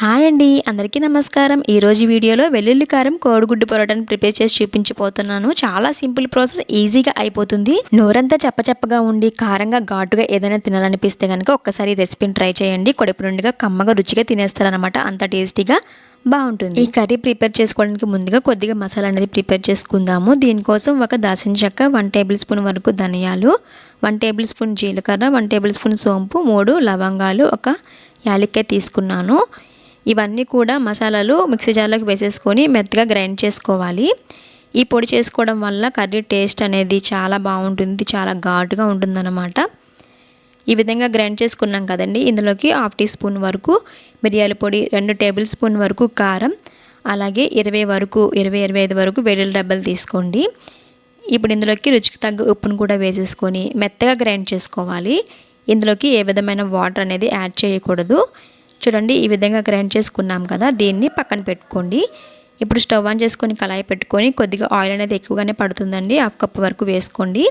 Hi అండి అందరికీ నమస్కారం. ఈరోజు వీడియోలో వెల్లుల్లి కారం కోడిగుడ్డు పొరటాన్ని ప్రిపేర్ చేసి చూపించిపోతున్నాను చాలా సింపుల్ ప్రాసెస్ ఈజీగా అయిపోతుంది. నోరంతా చప్పచప్పగా ఉండి కారంగా ఘాటుగా ఏదైనా తినాలనిపిస్తే కనుక ఒక్కసారి రెసిపీని ట్రై చేయండి. కొడుపు నుండిగా కమ్మగా రుచిగా తినేస్తారనమాట అంత టేస్టీగా బాగుంటుంది. ఈ కర్రీ ప్రిపేర్ చేసుకోవడానికి ముందుగా కొద్దిగా మసాలా అనేది ప్రిపేర్ చేసుకుందాము. దీనికోసం ఒక దాసిన చెక్క వన్ టేబుల్ స్పూన్ వరకు ధనియాలు వన్ టేబుల్ స్పూన్ జీలకర్ర వన్ టేబుల్ స్పూన్ సోంపు మూడు లవంగాలు ఒక యాలక్కాయ తీసుకున్నాను. ఇవన్నీ కూడా మసాలాలు మిక్సీ జార్లోకి వేసేసుకొని మెత్తగా గ్రైండ్ చేసుకోవాలి. ఈ పొడి చేసుకోవడం వల్ల కర్రీ టేస్ట్ అనేది చాలా బాగుంటుంది చాలా ఘాటుగా ఉంటుందన్నమాట. ఈ విధంగా గ్రైండ్ చేసుకున్నాం కదండి ఇందులోకి హాఫ్ టీ స్పూన్ వరకు మిరియాల పొడి రెండు టేబుల్ స్పూన్ వరకు కారం అలాగే ఇరవై వరకు ఇరవై ఇరవై ఐదు వరకు వెల్లుల్లి డబ్బలు తీసుకోండి. ఇప్పుడు ఇందులోకి రుచికి తగ్గ ఉప్పును కూడా వేసేసుకొని మెత్తగా గ్రైండ్ చేసుకోవాలి. ఇందులోకి ఏ విధమైన వాటర్ అనేది యాడ్ చేయకూడదు. చూడండి ఈ విధంగా గ్రైండ్ చేసుకున్నాం కదా దీన్ని పక్కన పెట్టుకోండి. ఇప్పుడు స్టవ్ ఆన్ చేసుకొని కళాయి పెట్టుకొని కొద్దిగా ఆయిల్ అనేది ఎక్కువగానే పడుతుందండి హాఫ్ కప్ వరకు వేసుకోండి.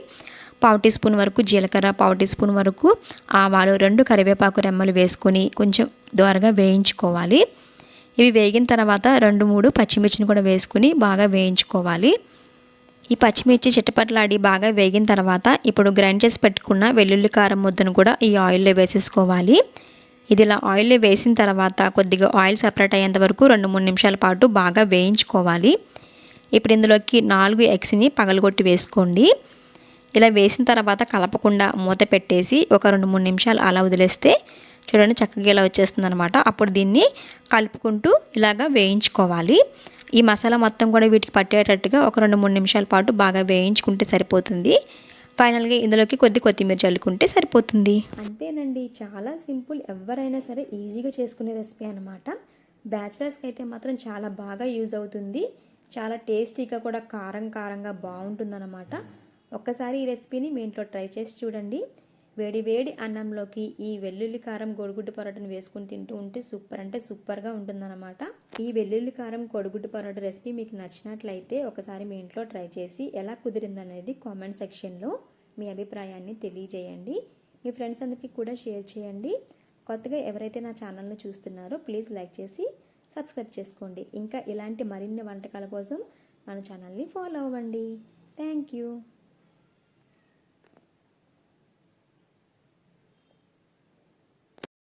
పావు టీ స్పూన్ వరకు జీలకర్ర పావు టీ స్పూన్ వరకు ఆవాలు రెండు కరివేపాకు రెమ్మలు వేసుకొని కొంచెం దోరగా వేయించుకోవాలి. ఇవి వేగిన తర్వాత రెండు మూడు పచ్చిమిర్చిని కూడా వేసుకుని బాగా వేయించుకోవాలి. ఈ పచ్చిమిర్చి చిట్టపట్లాడి బాగా వేగిన తర్వాత ఇప్పుడు గ్రైండ్ చేసి పెట్టుకున్న వెల్లుల్లి కారం ముద్దను కూడా ఈ ఆయిల్లో వేసేసుకోవాలి. ఇది ఇలా ఆయిల్ వేసిన తర్వాత కొద్దిగా ఆయిల్ సపరేట్ అయ్యేంత వరకు రెండు మూడు నిమిషాల పాటు బాగా వేయించుకోవాలి. ఇప్పుడు ఇందులోకి నాలుగు ఎగ్స్ని పగలగొట్టి వేసుకోండి. ఇలా వేసిన తర్వాత కలపకుండా మూత పెట్టేసి ఒక రెండు మూడు నిమిషాలు అలా వదిలేస్తే చూడండి చక్కగా ఇలా వచ్చేస్తుంది అనమాట అప్పుడు దీన్ని కలుపుకుంటూ ఇలాగా వేయించుకోవాలి. ఈ మసాలా మొత్తం కూడా వీటికి పట్టేటట్టుగా ఒక రెండు మూడు నిమిషాల పాటు బాగా వేయించుకుంటే సరిపోతుంది. ఫైనల్గా ఇందులోకి కొద్ది కొత్తిమీర చల్లుకుంటే సరిపోతుంది. అంతేనండి. చాలా సింపుల్. ఎవరైనా సరే ఈజీగా చేసుకునే రెసిపీ అనమాట బ్యాచిలర్స్కి అయితే మాత్రం చాలా బాగా యూజ్ అవుతుంది. చాలా టేస్టీగా కూడా కారం కారంగా బాగుంటుందన్నమాట. ఒక్కసారి ఈ రెసిపీని మీ ఇంట్లో ట్రై చేసి చూడండి. వేడి వేడి అన్నంలోకి ఈ వెల్లుల్లి కారం గొడుగుడ్డు పరోటాను వేసుకుని తింటూ ఉంటే సూపర్ అంటే సూపర్గా ఉంటుందన్నమాట. ఈ వెల్లుల్లి కారం కొడుగుడ్డు పరోటా రెసిపీ మీకు నచ్చినట్లయితే ఒకసారి మీ ఇంట్లో ట్రై చేసి ఎలా కుదిరిందనేది కామెంట్ సెక్షన్లో మీ అభిప్రాయాన్ని తెలియజేయండి. మీ ఫ్రెండ్స్ అందరికీ కూడా షేర్ చేయండి. కొత్తగా ఎవరైతే నా ఛానల్ను చూస్తున్నారో ప్లీజ్ లైక్ చేసి సబ్స్క్రైబ్ చేసుకోండి. ఇంకా ఇలాంటి మరిన్ని వంటకాల కోసం మన ఛానల్ని ఫాలో అవ్వండి. Thank you.